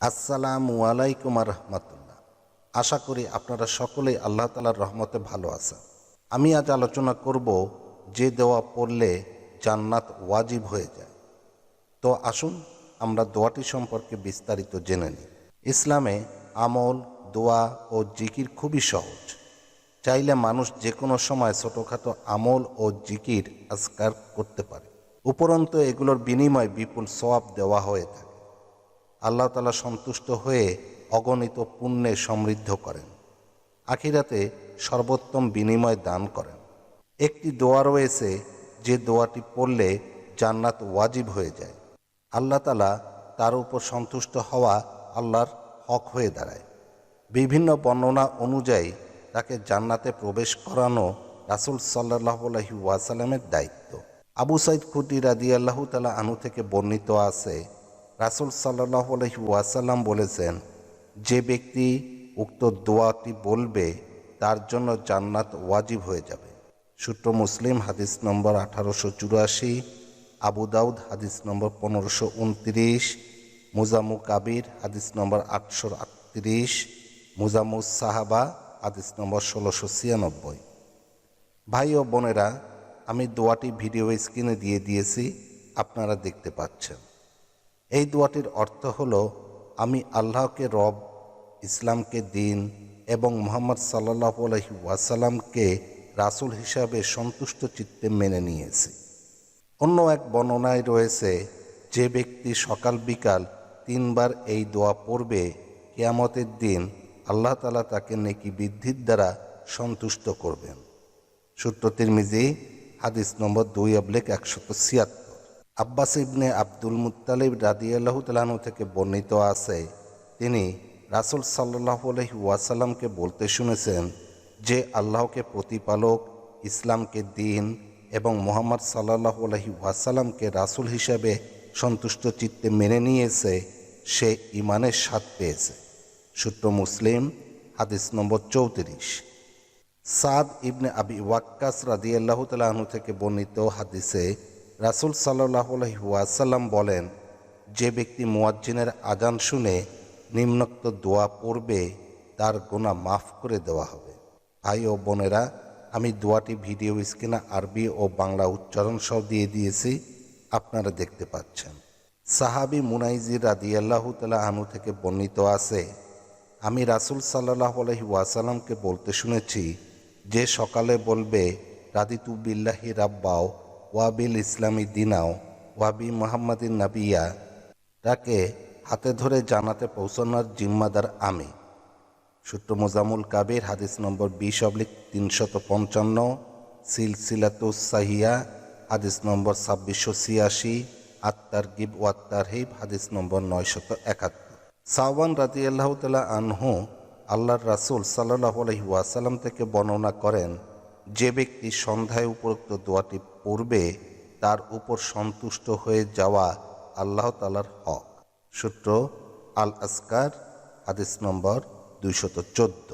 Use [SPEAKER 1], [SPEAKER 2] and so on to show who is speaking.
[SPEAKER 1] আসসালামু আলাইকুম রহমতুল্লাহ। আশা করি আপনারা সকলেই আল্লাহ তালার রহমতে ভালো আছেন। আমি আজ আলোচনা করব যে দেওয়া পড়লে জান্নাত ওয়াজিব হয়ে যায়। তো আসুন আমরা দোয়াটি সম্পর্কে বিস্তারিত জেনে নিই। ইসলামে আমল, দোয়া ও জিকির খুবই সহজ। চাইলে মানুষ যে কোনো সময় ছোটোখাটো আমল ও জিকির আজকার করতে পারে। উপরন্তু এগুলোর বিনিময়ে বিপুল সওয়াব দেওয়া হয়ে থাকে। আল্লাহ তালা সন্তুষ্ট হয়ে অগণিত পুণ্যে সমৃদ্ধ করেন। আখিরাতে সর্বোত্তম বিনিময় দান করেন। একটি দোয়া রয়েছে, যে দোয়াটি পড়লে জান্নাত ওয়াজিব হয়ে যায়। আল্লাহ তালা তার উপর সন্তুষ্ট হওয়া আল্লাহর হক হয়ে দাঁড়ায়। বিভিন্ন বর্ণনা অনুযায়ী তাকে জান্নাতে প্রবেশ করানো রাসুল সাল্লাহ আলহি ওয়াসালামের দায়িত্ব। আবু সাইদ খুদ্ি রাদি আল্লাহ তালা আনু থেকে বর্ণিত আছে রাসুল সাল্লাহ আলহি ওয়াসাল্লাম বলেছেন, যে ব্যক্তি উক্ত দোয়াটি বলবে, তার জন্য জান্নাত ওয়াজিব হয়ে যাবে। সূত্র মুসলিম, হাদিস নম্বর আঠারোশো চুরাশি, আবু দাউদ, হাদিস নম্বর পনেরোশো উনত্রিশ, মুজামু কাবির, হাদিস নম্বর আটশো আটত্রিশ, মুজামু সাহাবা, হাদিস নম্বর ষোলোশো ছিয়ানব্বই। ভাই ও বোনেরা, আমি দোয়াটি ভিডিও স্ক্রিনে দিয়ে দিয়েছি, আপনারা দেখতে পাচ্ছেন। এই দোয়াটির অর্থ হল, আমি আল্লাহকে রব, ইসলামকে দিন এবং মোহাম্মদ সাল্লাহ আলহি ওয়াসাল্লামকে রাসুল হিসাবে সন্তুষ্ট চিত্তে মেনে নিয়েছি। অন্য এক বর্ণনায় রয়েছে, যে ব্যক্তি সকাল বিকাল তিনবার এই দোয়া পড়বে, কেয়ামতের দিন আল্লাহ তালা তাকে নেকি বৃদ্ধির দ্বারা সন্তুষ্ট করবেন। সূত্র তিরমিজি, হাদিস নম্বর দুই অবলেক একশত ছিয়াত্তর। আব্বাস ইবনে আব্দুল মুতালিব রাদিয়াল্লাহু তালাহু থেকে বর্ণিত আছে, তিনি রাসুল সাল্লাহ আলহি ওয়াসাল্লামকে বলতে শুনেছেন যে আল্লাহকে প্রতিপালক, ইসলামকে দিন এবং মোহাম্মদ সাল্লাহ আলহি ওয়াসাল্লামকে রাসুল হিসাবে সন্তুষ্ট চিত্তে মেনে নিয়েছে, সে ইমানের স্বাদ পেয়েছে। সূত্র মুসলিম, হাদিস নম্বর চৌত্রিশ। সাদ ইবনে আবি ওয়াক্কাস রাদিয়াল্লাহু তালাহু থেকে বর্ণিত হাদিসে রাসুল সাল্লাহ ওয়াসাল্লাম বলেন, যে ব্যক্তি মুয়াজ্জিনের আজান শুনে নিম্নোক্ত দোয়া পড়বে, তার গোনা মাফ করে দেওয়া হবে। ভাই ও বোনেরা, আমি দোয়াটি ভিডিও স্ক্রিনে আরবি ও বাংলা উচ্চারণ সহ দিয়ে দিয়েছি, আপনারা দেখতে পাচ্ছেন। সাহাবি মুনাইজির রাদিয়াল্লাহু তালা আনু থেকে বর্ণিত আছে, আমি রাসুল সাল্লাহ আলহি ওয়াসাল্লামকে বলতে শুনেছি, যে সকালে বলবে, রাদিতু বিল্লাহি রাব্বাও ওয়াবিল ইসলামী দিনাও ওয়াবি মোহাম্মদিন নাবিয়া তাকে হাতে ধরে জানাতে পৌঁছানোর জিম্মাদার আমি। সূত্র মোজামুল কাবির, হাদিস নম্বর বিশ অবলিক তিনশত পঞ্চান্ন সাহিয়া, হাদিস নম্বর ছাব্বিশশো ছিয়াশি আত্মার গিব ওয়াত্তার হিব হাদিস নম্বর নয়শত একাত্তর। সাওয়ান রাতি আল্লাহ তালা আনহু আল্লাহর রাসুল সাল্লাহ আলহি ওয়াসাল্লাম থেকে বর্ণনা করেন যে ব্যক্তি সন্ধ্যায় উপরোক্ত দোয়াটি পড়বে, তার উপর সন্তুষ্ট হয়ে যাওয়া আল্লাহ তালার হক। সূত্র আল আসকার হাদিস নম্বর দুইশত চোদ্দ।